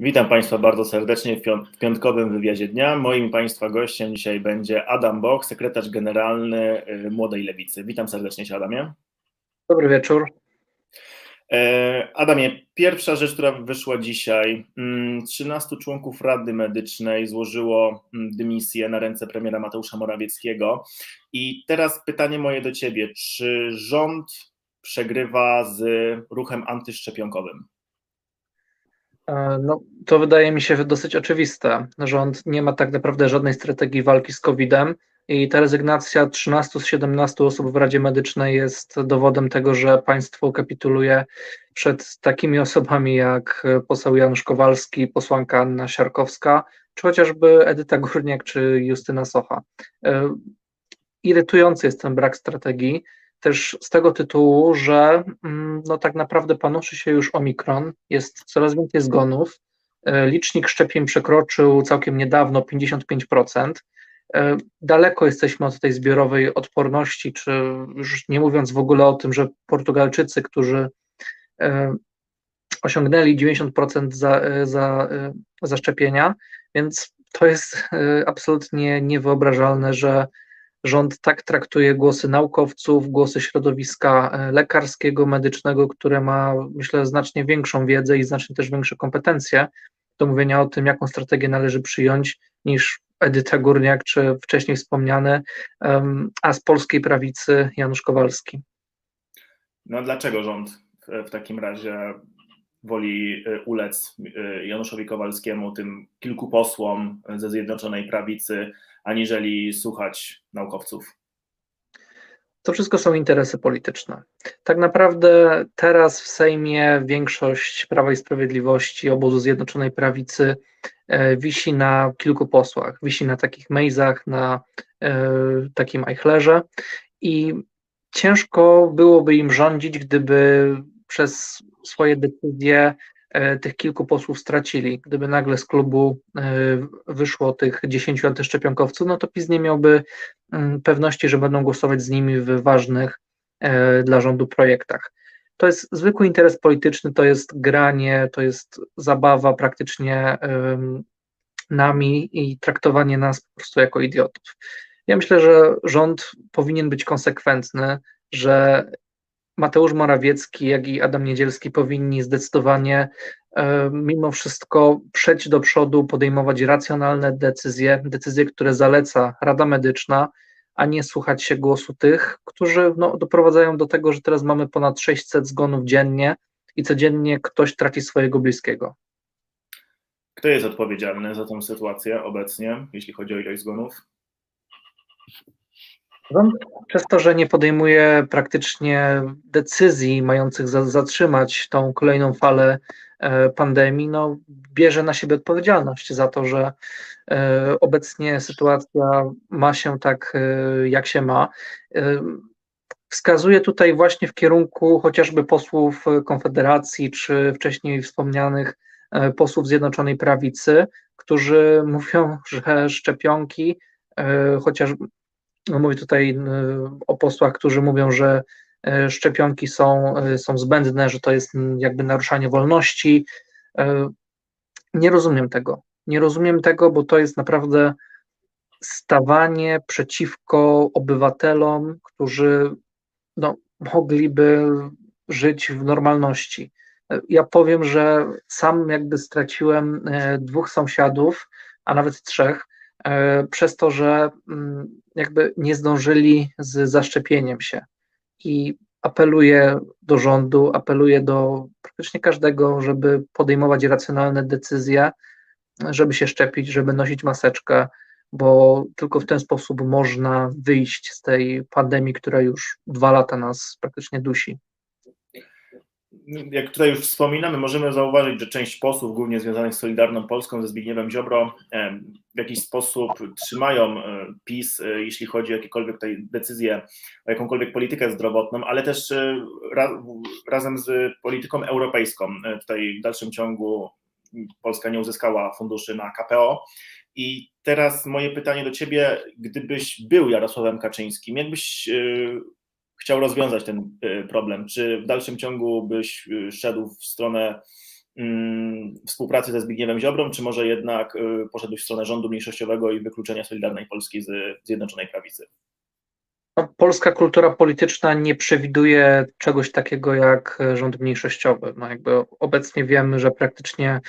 Witam Państwa bardzo serdecznie w piąt- w piątkowym wywiadzie dnia. Moim Państwa gościem dzisiaj będzie Adam Boch, sekretarz generalny y, Młodej Lewicy. Witam serdecznie Cię, Adamie. Dobry wieczór. E, Adamie, pierwsza rzecz, która wyszła dzisiaj. mm, 13 członków Rady Medycznej złożyło mm, dymisję na ręce premiera Mateusza Morawieckiego. I teraz pytanie moje do Ciebie. Czy rząd przegrywa z ruchem antyszczepionkowym? E, No, to wydaje mi się dosyć oczywiste. Rząd nie ma tak naprawdę żadnej strategii walki z COVID-em i ta rezygnacja 13 z 17 osób w Radzie Medycznej jest dowodem tego, że państwo kapituluje przed takimi osobami jak poseł Janusz Kowalski, posłanka Anna Siarkowska, czy chociażby Edyta Górniak czy Justyna Socha. E, Irytujący jest ten brak strategii, też z tego tytułu, że mm, no, tak naprawdę panuszy się już omikron, jest coraz więcej zgonów. E, Licznik szczepień przekroczył całkiem niedawno 55%. E, Daleko jesteśmy od tej zbiorowej odporności, czy już nie mówiąc w ogóle o tym, że Portugalczycy, którzy e, osiągnęli 90% za, za, zaszczepienia, więc to jest absolutnie niewyobrażalne, że rząd tak traktuje głosy naukowców, głosy środowiska e, lekarskiego, medycznego, które ma, myślę, znacznie większą wiedzę i znacznie też większe kompetencje do mówienia o tym, jaką strategię należy przyjąć, niż Edyta Górniak, czy wcześniej wspomniany, a z polskiej prawicy Janusz Kowalski. No dlaczego rząd w takim razie woli y, ulec y, Januszowi Kowalskiemu, tym kilku posłom ze Zjednoczonej Prawicy, aniżeli słuchać naukowców? To wszystko są interesy polityczne. Tak naprawdę teraz w Sejmie większość Prawa i Sprawiedliwości, obozu Zjednoczonej Prawicy e, wisi na kilku posłach. Wisi na takich Mejzach, na e, takim Eichlerze i ciężko byłoby im rządzić, gdyby przez swoje decyzje e, tych kilku posłów stracili. Gdyby nagle z klubu e, wyszło tych 10 antyszczepionkowców, no to PiS nie miałby mm, pewności, że będą głosować z nimi w ważnych e, dla rządu projektach. To jest zwykły interes polityczny, to jest granie, to jest zabawa praktycznie nami i traktowanie nas po prostu jako idiotów. Ja myślę, że rząd powinien być konsekwentny, że Mateusz Morawiecki, jak i Adam Niedzielski powinni zdecydowanie e, mimo wszystko przejść do przodu, podejmować racjonalne decyzje, decyzje, które zaleca Rada Medyczna, a nie słuchać się głosu tych, którzy no, doprowadzają do tego, że teraz mamy ponad 600 zgonów dziennie i codziennie ktoś traci swojego bliskiego. Kto jest odpowiedzialny za tę sytuację obecnie, jeśli chodzi o ilość zgonów? Rząd przez to, że nie podejmuje praktycznie decyzji mających za, zatrzymać tą kolejną falę e, pandemii, no, bierze na siebie odpowiedzialność za to, że e, obecnie sytuacja ma się tak, e, jak się ma. Wskazuje tutaj właśnie w kierunku chociażby posłów Konfederacji, czy wcześniej wspomnianych posłów Zjednoczonej Prawicy, którzy mówią, że szczepionki, chociaż no mówię tutaj y, o posłach, którzy mówią, że y, szczepionki są, y, są zbędne, że to jest mm, jakby naruszanie wolności. Nie rozumiem tego. Nie rozumiem tego, bo to jest naprawdę stawanie przeciwko obywatelom, którzy no, mogliby żyć w normalności. Ja powiem, że sam jakby straciłem dwóch sąsiadów, a nawet trzech, E, przez to, że mm, jakby nie zdążyli z zaszczepieniem się. I apeluję do rządu, apeluję do praktycznie każdego, żeby podejmować racjonalne decyzje, żeby się szczepić, żeby nosić maseczkę, bo tylko w ten sposób można wyjść z tej pandemii, która już dwa lata nas praktycznie dusi jak tutaj już wspominamy, możemy zauważyć, że część posłów, głównie związanych z Solidarną Polską, ze Zbigniewem Ziobro, w jakiś sposób trzymają e, PiS, e, jeśli chodzi o jakiekolwiek tutaj decyzje, o jakąkolwiek politykę zdrowotną, ale też e, razem z polityką europejską. Tutaj w dalszym ciągu Polska nie uzyskała funduszy na KPO. I teraz moje pytanie do Ciebie, gdybyś był Jarosławem Kaczyńskim, jakbyś chciał rozwiązać ten problem? Czy w dalszym ciągu byś szedł w stronę współpracy ze Zbigniewem Ziobrą, czy może jednak y, poszedł w stronę rządu mniejszościowego i wykluczenia Solidarnej Polski z Zjednoczonej Prawicy? No, polska kultura polityczna nie przewiduje czegoś takiego jak rząd mniejszościowy. No jakby obecnie wiemy, że praktycznie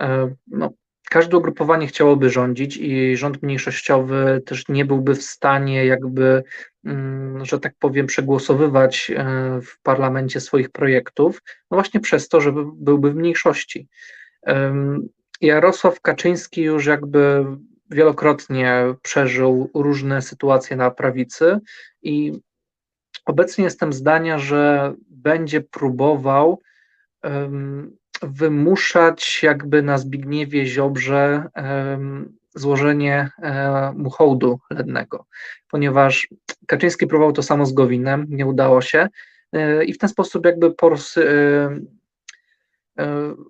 e, no, każde ugrupowanie chciałoby rządzić i rząd mniejszościowy też nie byłby w stanie jakby, mm, że tak powiem, przegłosowywać e, w parlamencie swoich projektów, no właśnie przez to, że byłby w mniejszości. Jarosław Kaczyński już jakby wielokrotnie przeżył różne sytuacje na prawicy i obecnie jestem zdania, że będzie próbował wymuszać jakby na Zbigniewie Ziobrze złożenie e, mu hołdu lednego, ponieważ Kaczyński próbował to samo z Gowinem, nie udało się e, i w ten sposób jakby e,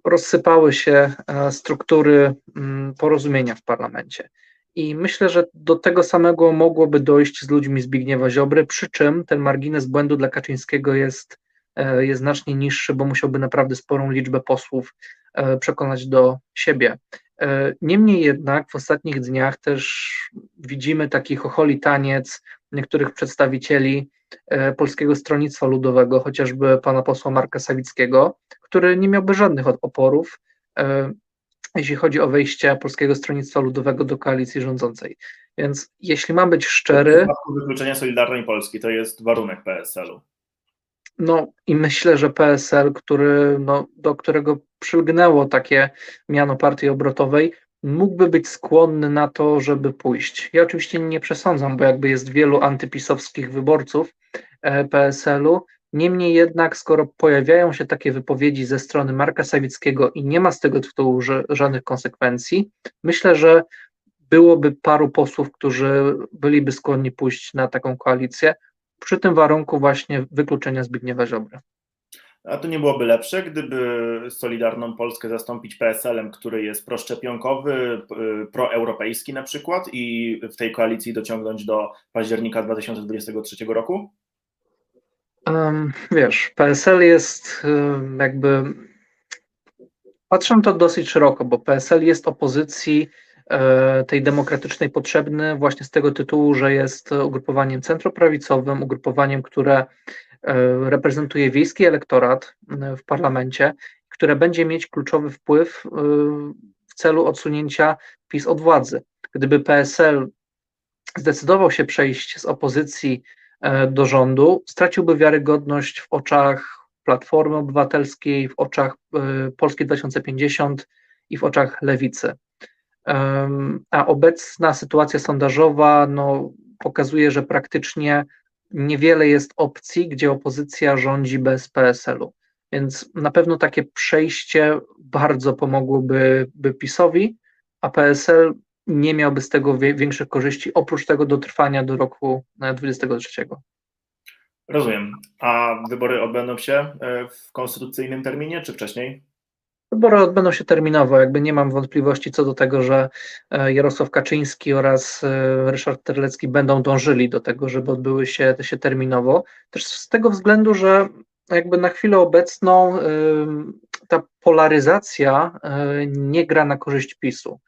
rozsypały się struktury mm, porozumienia w parlamencie. I myślę, że do tego samego mogłoby dojść z ludźmi Zbigniewa Ziobry, przy czym ten margines błędu dla Kaczyńskiego jest jest znacznie niższy, bo musiałby naprawdę sporą liczbę posłów e, przekonać do siebie. E, niemniej jednak w ostatnich dniach też widzimy taki chocholi taniec niektórych przedstawicieli Polskiego Stronnictwa Ludowego, chociażby pana posła Marka Sawickiego, który nie miałby żadnych oporów, jeśli chodzi o wejście Polskiego Stronnictwa Ludowego do koalicji rządzącej. Więc jeśli mam być szczery. Wykluczenia Solidarnej Polski to jest warunek PSL-u. No i myślę, że PSL, który, no, do którego przylgnęło takie miano partii obrotowej, mógłby być skłonny na to, żeby pójść. Ja oczywiście nie przesądzam, bo jakby jest wielu antypisowskich wyborców e, PSL-u. Niemniej jednak, skoro pojawiają się takie wypowiedzi ze strony Marka Sawickiego i nie ma z tego tytułu żadnych konsekwencji, myślę, że byłoby paru posłów, którzy byliby skłonni pójść na taką koalicję przy tym warunku właśnie wykluczenia Zbigniewa Ziobry. A to nie byłoby lepsze, gdyby Solidarną Polskę zastąpić PSL-em, który jest proszczepionkowy, proeuropejski na przykład i w tej koalicji dociągnąć do października 2023 roku? Wiesz, PSL jest jakby. Patrzę to dosyć szeroko, bo PSL jest opozycji tej demokratycznej potrzebny właśnie z tego tytułu, że jest ugrupowaniem centroprawicowym, ugrupowaniem, które e, reprezentuje wiejski elektorat e, w parlamencie, które będzie mieć kluczowy wpływ w celu odsunięcia PiS od władzy. Gdyby PSL zdecydował się przejść z opozycji do rządu, straciłby wiarygodność w oczach Platformy Obywatelskiej, w oczach Polski 2050 i w oczach Lewicy. A obecna sytuacja sondażowa no, pokazuje, że praktycznie niewiele jest opcji, gdzie opozycja rządzi bez PSL-u. Więc na pewno takie przejście bardzo pomogłoby by PiSowi, a PSL nie miałby z tego większych korzyści, oprócz tego dotrwania do roku 2023. Rozumiem. A wybory odbędą się e, w konstytucyjnym terminie, czy wcześniej? Wybory odbędą się terminowo, jakby nie mam wątpliwości co do tego, że e, Jarosław Kaczyński oraz e, Ryszard Terlecki będą dążyli do tego, żeby odbyły się, się terminowo. Też z tego względu, że jakby na chwilę obecną ta polaryzacja e, nie gra na korzyść PiSu.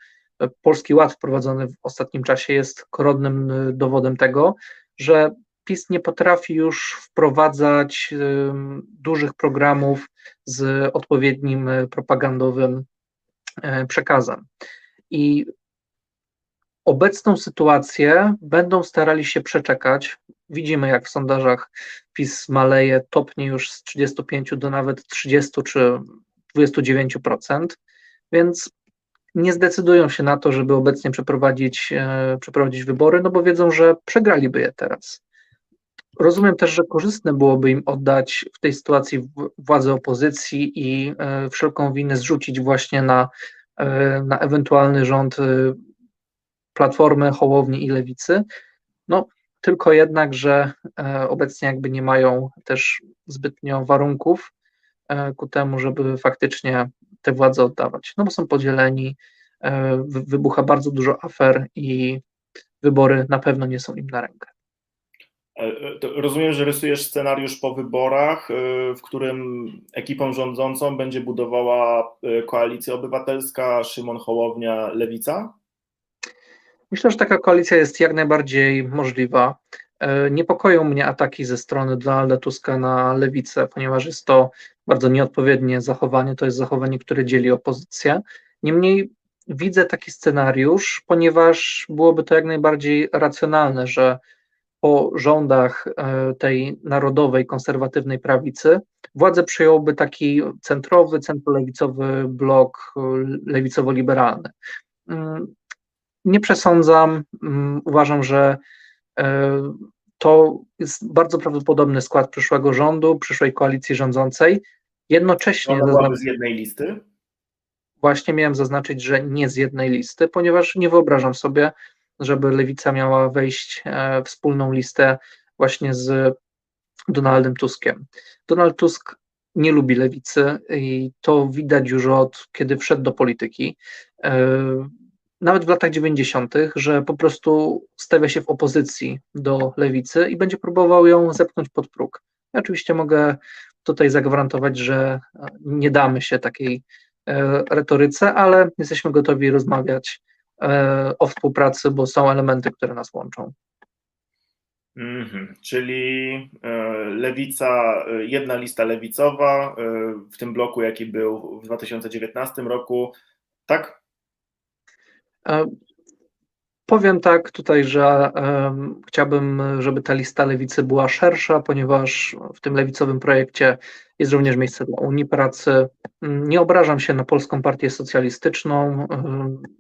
Polski Ład wprowadzony w ostatnim czasie jest koronnym dowodem tego, że PiS nie potrafi już wprowadzać dużych programów z odpowiednim e, propagandowym e, przekazem. I obecną sytuację będą starali się przeczekać. Widzimy, jak w sondażach PiS maleje, topnie już z 35 do nawet 30 czy 29%, więc nie zdecydują się na to, żeby obecnie przeprowadzić, e, przeprowadzić wybory, no bo wiedzą, że przegraliby je teraz. Rozumiem też, że korzystne byłoby im oddać w tej sytuacji władzę opozycji i e, wszelką winę zrzucić właśnie na, e, na ewentualny rząd e, Platformy, Hołowni i Lewicy. No, tylko jednak, że obecnie jakby nie mają też zbytnio warunków ku temu, żeby faktycznie tę władzę oddawać. No bo są podzieleni, wybucha bardzo dużo afer i wybory na pewno nie są im na rękę. E, to Rozumiem, że rysujesz scenariusz po wyborach, e, w którym ekipą rządzącą będzie budowała e, Koalicja Obywatelska, Szymon Hołownia, Lewica? Myślę, że taka koalicja jest jak najbardziej możliwa. E, Niepokoją mnie ataki ze strony Donalda Tuska na lewicę, ponieważ jest to bardzo nieodpowiednie zachowanie, to jest zachowanie, które dzieli opozycję. Niemniej widzę taki scenariusz, ponieważ byłoby to jak najbardziej racjonalne, że po rządach e, tej narodowej, konserwatywnej prawicy władzę przejąłby taki centrowy, centrolewicowy blok e, lewicowo-liberalny. Mm, Nie przesądzam, mm, uważam, że e, to jest bardzo prawdopodobny skład przyszłego rządu, przyszłej koalicji rządzącej. Jednocześnie byłaby z jednej listy? właśnie miałem zaznaczyć, że nie z jednej listy, ponieważ nie wyobrażam sobie, żeby lewica miała wejść e, wspólną listę właśnie z Donaldem Tuskiem. Donald Tusk nie lubi lewicy i to widać już od kiedy wszedł do polityki. E, Nawet w latach 90., że po prostu stawia się w opozycji do lewicy i będzie próbował ją zepchnąć pod próg. Ja oczywiście mogę tutaj zagwarantować, że e, nie damy się takiej retoryce, ale jesteśmy gotowi rozmawiać o współpracy, bo są elementy, które nas łączą. Mhm. Czyli e, lewica, e, jedna lista lewicowa e, w tym bloku, jaki był w 2019 roku, tak? Powiem tak tutaj, że em, chciałbym, żeby ta lista lewicy była szersza, ponieważ w tym lewicowym projekcie jest również miejsce dla Unii Pracy. Mm, Nie obrażam się na Polską Partię Socjalistyczną.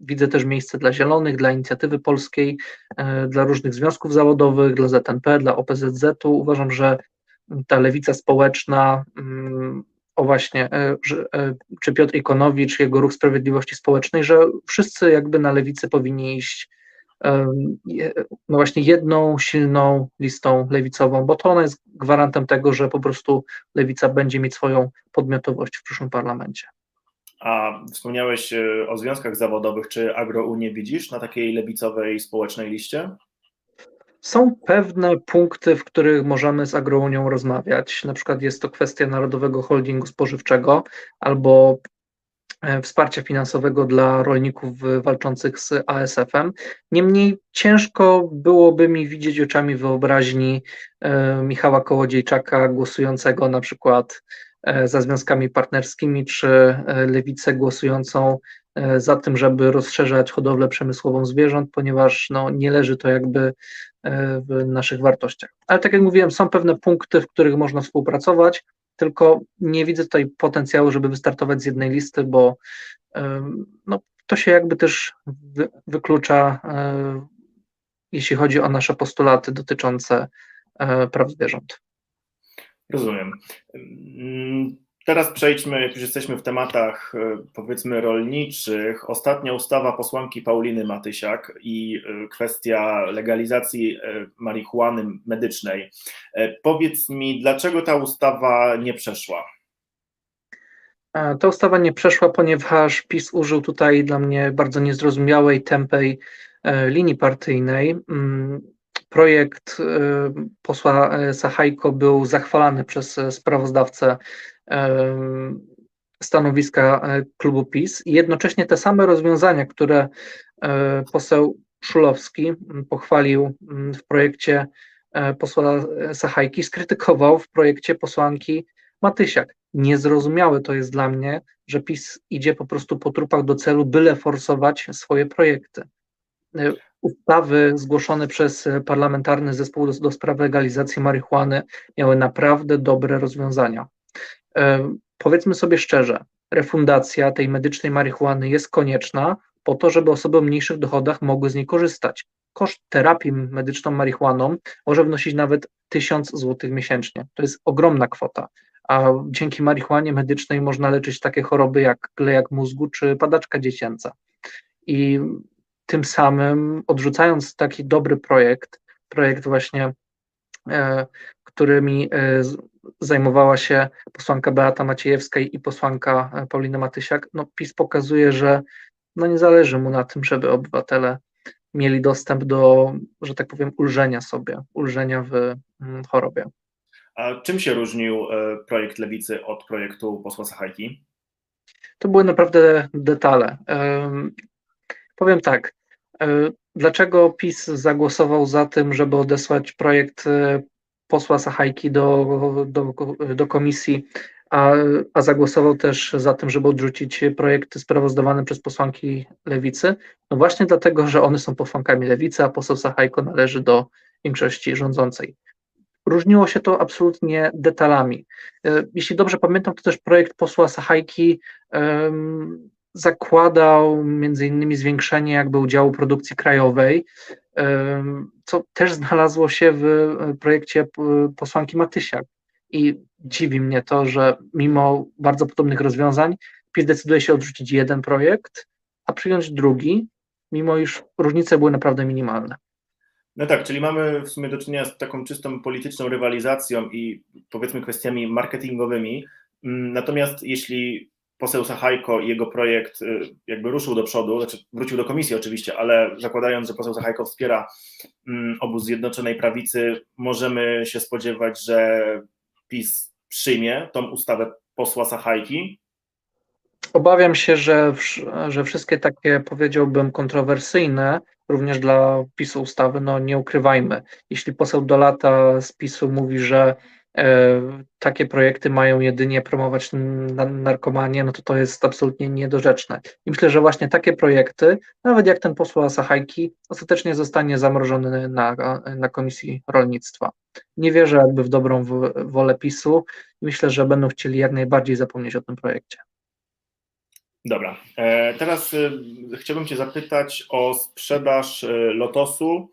Widzę też miejsce dla Zielonych, dla Inicjatywy Polskiej, e, dla różnych związków zawodowych, dla ZNP, dla OPZZ-u. Uważam, że ta lewica społeczna, mm, o właśnie, e, e, czy Piotr Ikonowicz, jego ruch sprawiedliwości społecznej, że wszyscy jakby na lewicy powinni iść no właśnie jedną silną listą lewicową, bo to ona jest gwarantem tego, że po prostu lewica będzie mieć swoją podmiotowość w przyszłym parlamencie. A wspomniałeś e, o związkach zawodowych, czy Agrounię widzisz na takiej lewicowej społecznej liście? Są pewne punkty, w których możemy z Agrounią rozmawiać. Na przykład jest to kwestia Narodowego Holdingu Spożywczego albo wsparcia finansowego dla rolników w- walczących z ASF-em. Niemniej ciężko byłoby mi widzieć oczami wyobraźni e, Michała Kołodziejczaka głosującego na przykład e, za związkami partnerskimi, czy e, lewicę głosującą e, za tym, żeby rozszerzać hodowlę przemysłową zwierząt, ponieważ no, nie leży to jakby e, w naszych wartościach. Ale tak jak mówiłem, są pewne punkty, w których można współpracować, tylko nie widzę tutaj potencjału, żeby wystartować z jednej listy, bo no, to się jakby też wy, wyklucza, e, jeśli chodzi o nasze postulaty dotyczące e, praw zwierząt. Rozumiem. Mm, Teraz przejdźmy, jak już jesteśmy w tematach e, powiedzmy rolniczych. Ostatnia ustawa posłanki Pauliny Matysiak i e, kwestia legalizacji e, marihuany medycznej. Powiedz mi, dlaczego ta ustawa nie przeszła? Ta ustawa nie przeszła, ponieważ PiS użył tutaj dla mnie bardzo niezrozumiałej, tępej linii partyjnej. Projekt e, posła e, Sachajko był zachwalany przez e, sprawozdawcę stanowiska klubu PiS i jednocześnie te same rozwiązania, które poseł Szulowski mm, pochwalił mm, w projekcie posła Sachajki, skrytykował w projekcie posłanki Matysiak. Niezrozumiałe to jest dla mnie, że PiS idzie po prostu po trupach do celu, byle forsować swoje projekty. Ustawy zgłoszone przez y, parlamentarny zespół do, do spraw legalizacji marihuany miały naprawdę dobre rozwiązania. Y, Powiedzmy sobie szczerze, refundacja tej medycznej marihuany jest konieczna po to, żeby osoby o mniejszych dochodach mogły z niej korzystać. Koszt terapii medyczną marihuaną może wynosić nawet 1000 zł miesięcznie. To jest ogromna kwota a dzięki marihuanie medycznej można leczyć takie choroby jak glejak mózgu czy padaczka dziecięca. I tym samym odrzucając taki dobry projekt, projekt właśnie, e, którymi e, zajmowała się posłanka Beata Maciejewska i posłanka e, Paulina Matysiak, no PiS pokazuje, że no nie zależy mu na tym, żeby obywatele mieli dostęp do, że tak powiem, ulżenia sobie, ulżenia w mm, chorobie. A czym się różnił projekt Lewicy od projektu posła Sachajki? To były naprawdę detale. Em, Powiem tak, dlaczego PiS zagłosował za tym, żeby odesłać projekt e, posła Sachajki do, do, do komisji, a, a zagłosował też za tym, żeby odrzucić projekt sprawozdawany przez posłanki Lewicy? No właśnie dlatego, że one są posłankami Lewicy, a poseł Sachajko należy do większości rządzącej. Różniło się to absolutnie detalami. E, Jeśli dobrze pamiętam, to też projekt posła Sachajki zakładał między innymi zwiększenie jakby udziału produkcji krajowej, co też znalazło się w e, projekcie p- posłanki Matysiak. I dziwi mnie to, że mimo bardzo podobnych rozwiązań PiS decyduje się odrzucić jeden projekt, a przyjąć drugi, mimo iż różnice były naprawdę minimalne. No tak, czyli mamy w sumie do czynienia z taką czystą polityczną rywalizacją i powiedzmy kwestiami marketingowymi. Mm, Natomiast jeśli poseł Sachajko i jego projekt y, jakby ruszył do przodu, znaczy wrócił do komisji oczywiście, ale zakładając, że poseł Sachajko wspiera mm, obóz Zjednoczonej Prawicy, możemy się spodziewać, że PiS przyjmie tą ustawę posła Sachajki. Obawiam się, że, że wszystkie takie, powiedziałbym, kontrowersyjne, również dla PiSu ustawy, no nie ukrywajmy. Jeśli poseł Dolata z PiSu mówi, że takie projekty mają jedynie promować na, narkomanię, no to to jest absolutnie niedorzeczne. I myślę, że właśnie takie projekty, nawet jak ten posła Sachajki, ostatecznie zostanie zamrożony na, na Komisji Rolnictwa. Nie wierzę jakby w dobrą wolę PiSu i myślę, że będą chcieli jak najbardziej zapomnieć o tym projekcie. Dobra, e, teraz e, chciałbym Cię zapytać o sprzedaż e, Lotosu,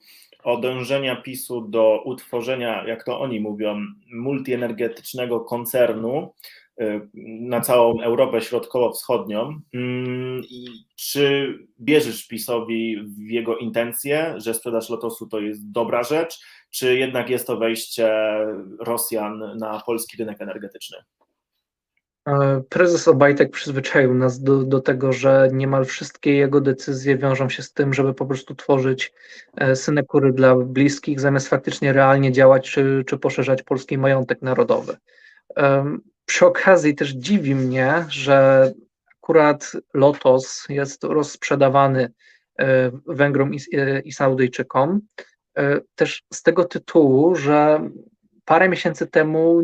o dążenia PiSu do utworzenia, jak to oni mówią, multienergetycznego koncernu e, na całą Europę Środkowo-Wschodnią. Mm, I czy wierzysz PiSowi w jego intencje, że sprzedaż Lotosu to jest dobra rzecz, czy jednak jest to wejście Rosjan na polski rynek energetyczny? E, Prezes Obajtek przyzwyczaił nas do, do tego, że niemal wszystkie jego decyzje wiążą się z tym, żeby po prostu tworzyć e, synekury dla bliskich, zamiast faktycznie realnie działać czy, czy poszerzać polski majątek narodowy. Em, Przy okazji też dziwi mnie, że akurat Lotos jest rozsprzedawany e, Węgrom i, e, i Saudyjczykom, e, też z tego tytułu, że parę miesięcy temu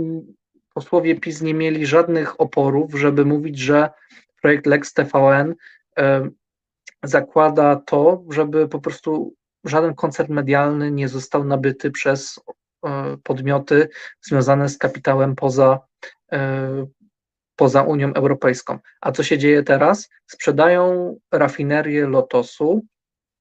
posłowie PiS nie mieli żadnych oporów, żeby mówić, że projekt Lex TVN e, zakłada to, żeby po prostu żaden koncern medialny nie został nabyty przez e, podmioty związane z kapitałem poza, e, poza Unią Europejską. A co się dzieje teraz? Sprzedają rafinerię Lotosu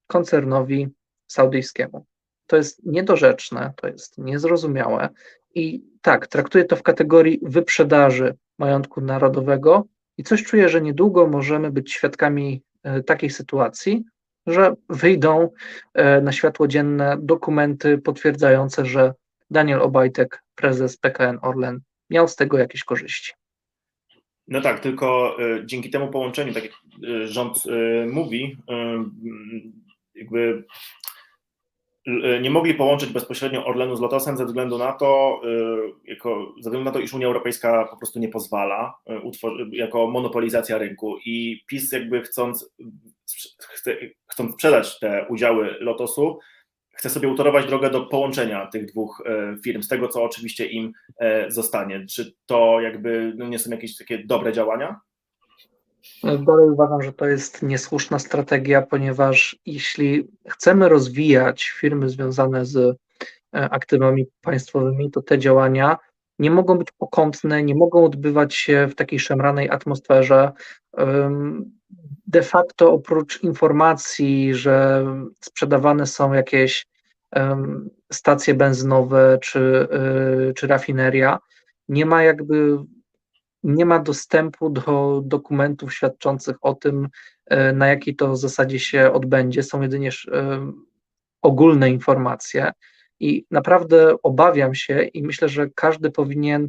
koncernowi saudyjskiemu. To jest niedorzeczne, to jest niezrozumiałe i tak, traktuję to w kategorii wyprzedaży majątku narodowego i coś czuję, że niedługo możemy być świadkami e, takiej sytuacji, że wyjdą e, na światło dzienne dokumenty potwierdzające, że Daniel Obajtek, prezes PKN Orlen, miał z tego jakieś korzyści. No tak, tylko y, dzięki temu połączeniu, tak jak rząd mówi, jakby nie mogli połączyć bezpośrednio Orlenu z Lotosem ze względu na to, y, jako, ze względu na to, iż Unia Europejska po prostu nie pozwala, y, jako monopolizacja rynku i PiS jakby chcąc, chce, chcąc sprzedać te udziały Lotosu, chce sobie utorować drogę do połączenia tych dwóch firm, z tego co oczywiście im zostanie. Czy to jakby no nie są jakieś takie dobre działania? Dalej uważam, że to jest niesłuszna strategia, ponieważ jeśli chcemy rozwijać firmy związane z e, aktywami państwowymi, to te działania nie mogą być pokątne, nie mogą odbywać się w takiej szemranej atmosferze. De facto, oprócz informacji, że sprzedawane są jakieś stacje benzynowe czy, y, czy rafineria, nie ma jakby nie ma dostępu do dokumentów świadczących o tym, e, na jakiej to zasadzie się odbędzie. Są jedynie e, ogólne informacje i naprawdę obawiam się i myślę, że każdy powinien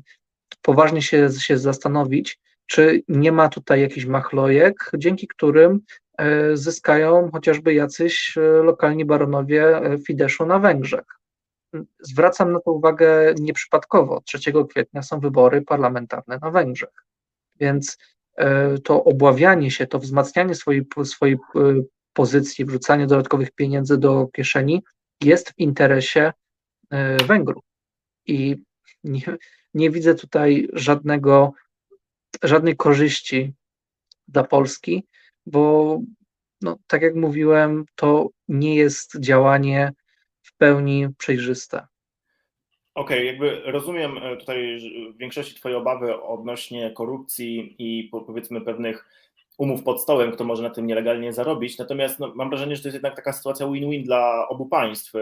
poważnie się, się zastanowić, czy nie ma tutaj jakichś machlojek, dzięki którym e, zyskają chociażby jacyś lokalni baronowie Fideszu na Węgrzech. Zwracam na to uwagę nieprzypadkowo. 3 kwietnia są wybory parlamentarne na Węgrzech. Więc to obławianie się, to wzmacnianie swojej, swojej pozycji, wrzucanie dodatkowych pieniędzy do kieszeni jest w interesie Węgrów. I nie, nie widzę tutaj żadnego, żadnej korzyści dla Polski, bo no, tak jak mówiłem, to nie jest działanie w pełni przejrzyste. Okej, okay, jakby rozumiem e, tutaj w większości Twoje obawy odnośnie korupcji i powiedzmy pewnych umów pod stołem, kto może na tym nielegalnie zarobić. Natomiast no, mam wrażenie, że to jest jednak taka sytuacja win-win dla obu państw.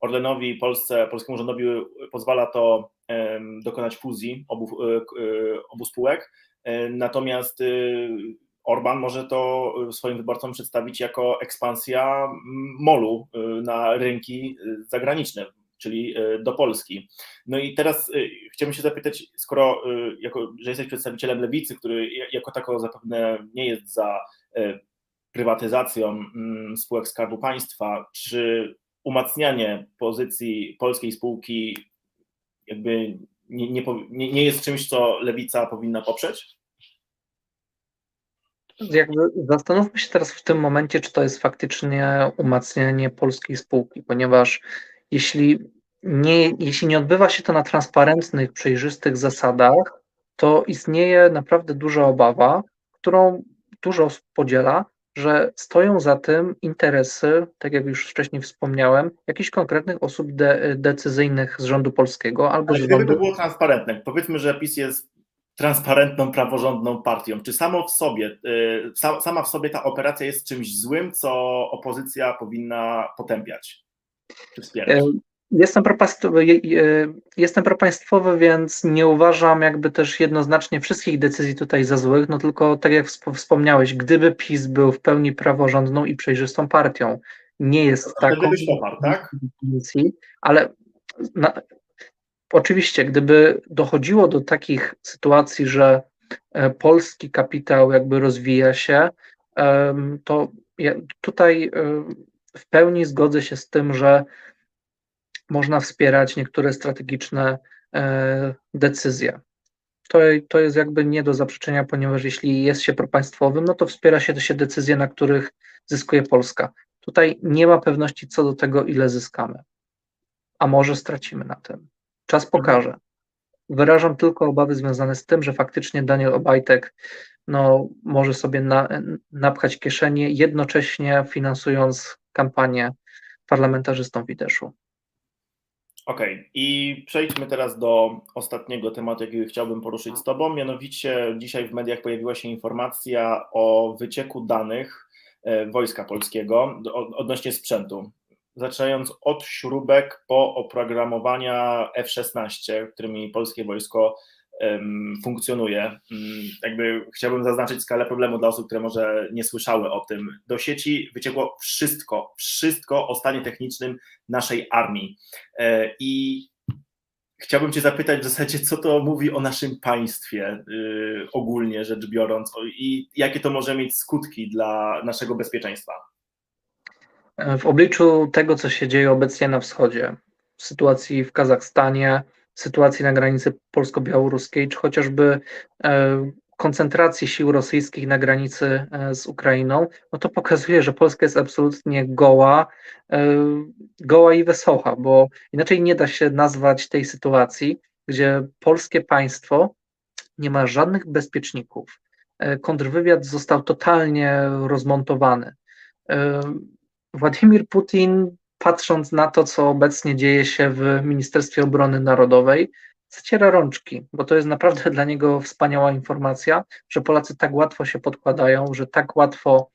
Orlenowi, Polsce, polskiemu rządowi pozwala to dokonać fuzji obu, e, e, obu spółek, e, natomiast Orban może to swoim wyborcom przedstawić jako ekspansja molu na rynki zagraniczne, czyli do Polski. No i teraz chciałbym się zapytać, skoro jako, że jesteś przedstawicielem lewicy, który jako tako zapewne nie jest za prywatyzacją spółek Skarbu Państwa, czy umacnianie pozycji polskiej spółki jakby nie, nie, nie jest czymś, co lewica powinna poprzeć? Jakby zastanówmy się teraz w tym momencie, czy to jest faktycznie umacnianie polskiej spółki, ponieważ jeśli nie, jeśli nie odbywa się to na transparentnych, przejrzystych zasadach, to istnieje naprawdę duża obawa, którą dużo osób podziela, że stoją za tym interesy, tak jak już wcześniej wspomniałem, jakichś konkretnych osób de decyzyjnych z rządu polskiego albo Ale z gdyby rządu... to było transparentne, powiedzmy, że PiS jest transparentną, praworządną partią. Czy samo w sobie, y, sama w sobie ta operacja jest czymś złym, co opozycja powinna potępiać czy wspierać? Jestem propaństwowy, jestem propaństwowy, więc nie uważam jakby też jednoznacznie wszystkich decyzji tutaj za złych, no tylko tak jak wspomniałeś, gdyby PiS był w pełni praworządną i przejrzystą partią, nie jest taką poparł, tak? ale na, oczywiście, gdyby dochodziło do takich sytuacji, że e, polski kapitał jakby rozwija się, to tutaj e, w pełni zgodzę się z tym, że można wspierać niektóre strategiczne e, decyzje. To, to jest jakby nie do zaprzeczenia, ponieważ jeśli jest się propaństwowym, no to wspiera się, to się decyzje, na których zyskuje Polska. Tutaj nie ma pewności co do tego, ile zyskamy, a może stracimy na tym. Czas pokaże. Wyrażam tylko obawy związane z tym, że faktycznie Daniel Obajtek no, może sobie na, napchać kieszenie, jednocześnie finansując kampanię parlamentarzystom Fideszu. Okej, okay. i przejdźmy teraz do ostatniego tematu, jaki chciałbym poruszyć z Tobą. Mianowicie dzisiaj w mediach pojawiła się informacja o wycieku danych e, Wojska Polskiego odnośnie sprzętu. Zaczynając od śrubek po oprogramowania F-16, którymi polskie wojsko funkcjonuje. Mm, jakby chciałbym zaznaczyć skalę problemu dla osób, które może nie słyszały o tym. Do sieci wyciekło wszystko, wszystko o stanie technicznym naszej armii. E, I chciałbym Cię zapytać w zasadzie, co to mówi o naszym państwie y, ogólnie rzecz biorąc i jakie to może mieć skutki dla naszego bezpieczeństwa. W obliczu tego, co się dzieje obecnie na wschodzie, sytuacji w Kazachstanie, sytuacji na granicy polsko-białoruskiej, czy chociażby e, koncentracji sił rosyjskich na granicy e, z Ukrainą, no to pokazuje, że Polska jest absolutnie goła, e, goła i wesoła, bo inaczej nie da się nazwać tej sytuacji, gdzie polskie państwo nie ma żadnych bezpieczników. Kontrwywiad został totalnie rozmontowany. Władimir Putin patrząc na to, co obecnie dzieje się w Ministerstwie Obrony Narodowej, zaciera rączki, bo to jest naprawdę dla niego wspaniała informacja, że Polacy tak łatwo się podkładają, że tak łatwo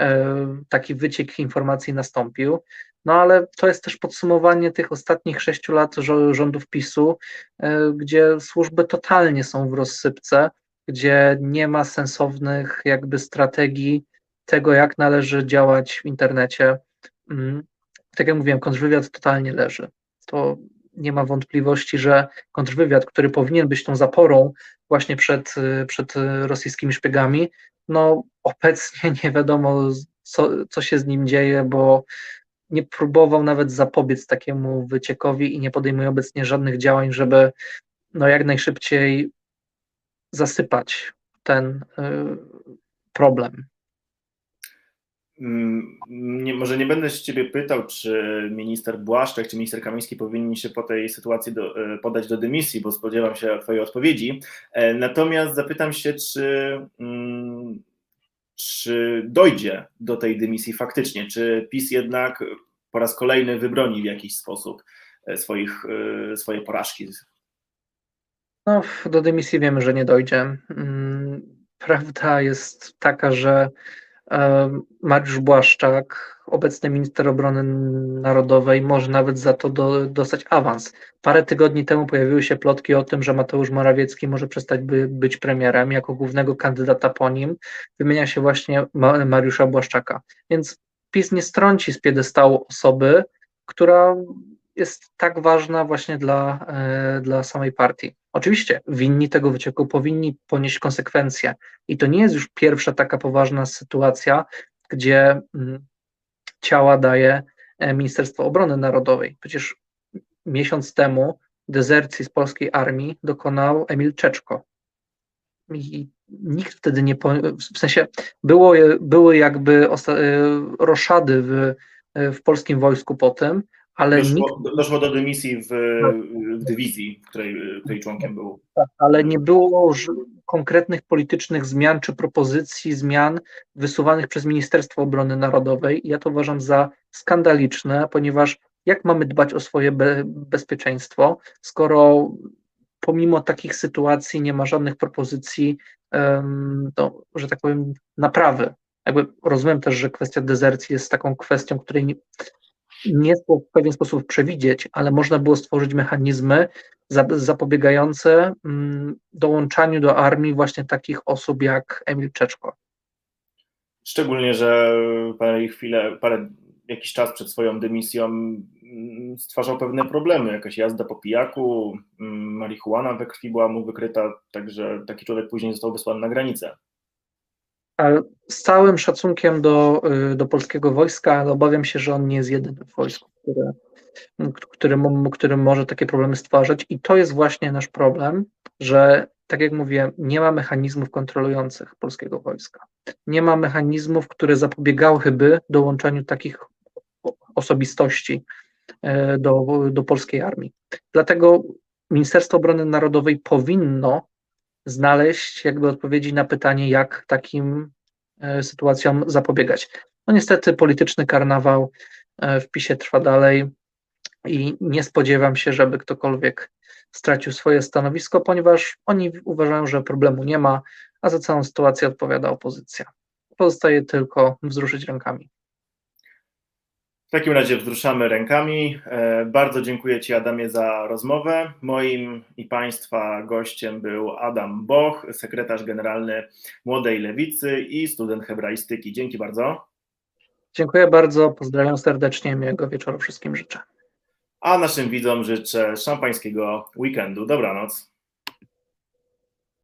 e, taki wyciek informacji nastąpił. No ale to jest też podsumowanie tych ostatnich sześciu lat rządów PiSu, e, gdzie służby totalnie są w rozsypce, gdzie nie ma sensownych jakby strategii tego, jak należy działać w internecie. Mm tak jak mówiłem, kontrwywiad totalnie leży. To nie ma wątpliwości, że kontrwywiad, który powinien być tą zaporą właśnie przed, przed rosyjskimi szpiegami, no obecnie nie wiadomo, co, co się z nim dzieje, bo nie próbował nawet zapobiec takiemu wyciekowi i nie podejmuje obecnie żadnych działań, żeby no jak najszybciej zasypać ten y, problem. Mm, Nie, może nie będę się ciebie pytał, czy minister Błaszczak, czy minister Kamiński powinni się po tej sytuacji do, e, podać do dymisji, bo spodziewam się twojej odpowiedzi. E, Natomiast zapytam się, czy, mm, czy dojdzie do tej dymisji faktycznie, czy PiS jednak po raz kolejny wybroni w jakiś sposób e, swoich, swoje porażki. No, do dymisji wiemy, że nie dojdzie. Mm, Prawda jest taka, że Mariusz Błaszczak, obecny minister obrony narodowej, może nawet za to do, dostać awans. Parę tygodni temu pojawiły się plotki o tym, że Mateusz Morawiecki może przestać by, być premierem. Jako głównego kandydata po nim wymienia się właśnie Ma- Mariusza Błaszczaka. Więc PiS nie strąci z piedestału osoby, która jest tak ważna właśnie dla, e, dla samej partii. Oczywiście winni tego wycieku powinni ponieść konsekwencje i to nie jest już pierwsza taka poważna sytuacja, gdzie mm, ciała daje e, Ministerstwo Obrony Narodowej. Przecież miesiąc temu dezercji z polskiej armii dokonał Emil Czeczko. I nikt wtedy nie, po, w sensie było, były jakby osta, e, roszady w, w polskim wojsku po tym, ale nikt Doszło, doszło do dymisji w, w dywizji, której, której członkiem był. Tak, ale nie było konkretnych politycznych zmian czy propozycji zmian wysuwanych przez Ministerstwo Obrony Narodowej. Ja to uważam za skandaliczne, ponieważ jak mamy dbać o swoje be- bezpieczeństwo, skoro pomimo takich sytuacji nie ma żadnych propozycji, no, że tak powiem, naprawy. Jakby rozumiem też, że kwestia dezercji jest taką kwestią, której nie, nie jest w pewien sposób przewidzieć, ale można było stworzyć mechanizmy za- zapobiegające mm, dołączaniu do armii właśnie takich osób jak Emil Czeczko. Szczególnie, że parę chwilę, parę, jakiś czas przed swoją dymisją mm, stwarzał pewne problemy, jakaś jazda po pijaku, mm, marihuana we krwi była mu wykryta, także taki człowiek później został wysłany na granicę. Z całym szacunkiem do, y, do polskiego wojska, ale obawiam się, że on nie jest jedynym wojsku, które, który, który może takie problemy stwarzać. I to jest właśnie nasz problem, że tak jak mówię, nie ma mechanizmów kontrolujących polskiego wojska. Nie ma mechanizmów, które zapobiegałyby dołączaniu takich osobistości e, do, do polskiej armii. Dlatego Ministerstwo Obrony Narodowej powinno znaleźć jakby odpowiedzi na pytanie, jak takim e, sytuacjom zapobiegać. No niestety polityczny karnawał e, w PiSie trwa dalej i nie spodziewam się, żeby ktokolwiek stracił swoje stanowisko, ponieważ oni uważają, że problemu nie ma, a za całą sytuację odpowiada opozycja. Pozostaje tylko wzruszyć rękami. W takim razie wzruszamy rękami. E, Bardzo dziękuję Ci, Adamie, za rozmowę. Moim i Państwa gościem był Adam Boch, sekretarz generalny Młodej Lewicy i student hebraistyki. Dzięki bardzo. Dziękuję bardzo, pozdrawiam serdecznie, miłego wieczoru wszystkim życzę. A naszym widzom życzę szampańskiego weekendu. Dobranoc.